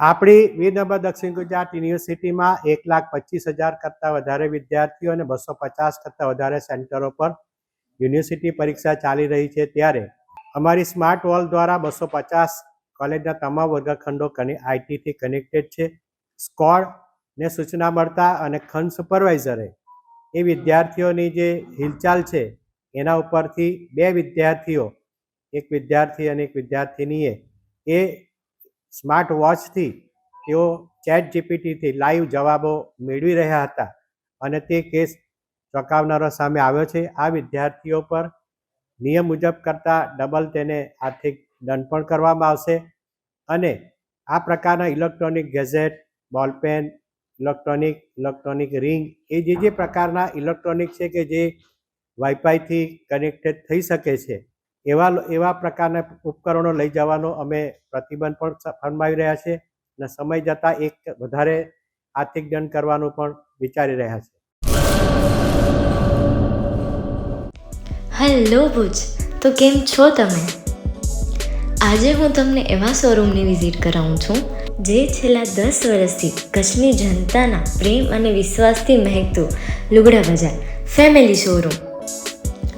આપણી વીરનર્મદ દક્ષિણ ગુજરાત યુનિવર્સિટીમાં એક લાખ પચીસ હજાર કરતાં વધારે વિદ્યાર્થીઓ અને બસો પચાસ કરતાં વધારે સેન્ટરો પર યુનિવર્સિટી પરીક્ષા ચાલી રહી છે. ત્યારે અમારી સ્માર્ટ વોલ દ્વારા બસો પચાસ કોલેજના તમામ વર્ગખંડો કને, આઈટીથી કનેક્ટેડ છે. સ્કોડ ને સૂચના મળતા અને ખંડ સુપરવાઇઝરે એ વિદ્યાર્થીઓની જે હિલચાલ છે, એના ઉપરથી બે વિદ્યાર્થીઓ, એક વિદ્યાર્થી અને એક વિદ્યાર્થિનીએ એ સ્માર્ટ વોચથી તેઓ ચેટ જીપીટીથી લાઈવ જવાબો મેળવી રહ્યા હતા અને તે કેસ ચોંકાવનારો સામે આવ્યો છે. આ વિદ્યાર્થીઓ પર નિયમ મુજબ કરતાં ડબલ તેને આર્થિક દંડ પણ કરવામાં આવશે અને આ પ્રકારના electronic gadget, ball pen, electronic electronic ring એ જે જે પ્રકારના ઇલેક્ટ્રોનિક છે કે જે વાઈફાઈથી કનેક્ટેડ થઈ શકે છે. એવા એવા પ્રકારના ઉપકરણો લઈ જવાનો અમે પ્રતિબંધ પણ ફરમાવી રહ્યા છે અને સમય જતાં એક વધારે આર્થિક દંડ કરવાનું પણ વિચારી રહ્યા છે. હેલો ભુજ, તો કેમ છો તમે? આજે હું તમને એવા શોરૂમની વિઝિટ કરાવું છું, જે છેલ્લા દસ વર્ષથી કચ્છની જનતાના પ્રેમ અને વિશ્વાસથી મહેકતું લુગડા બજાર, ફેમિલી શોરૂમ.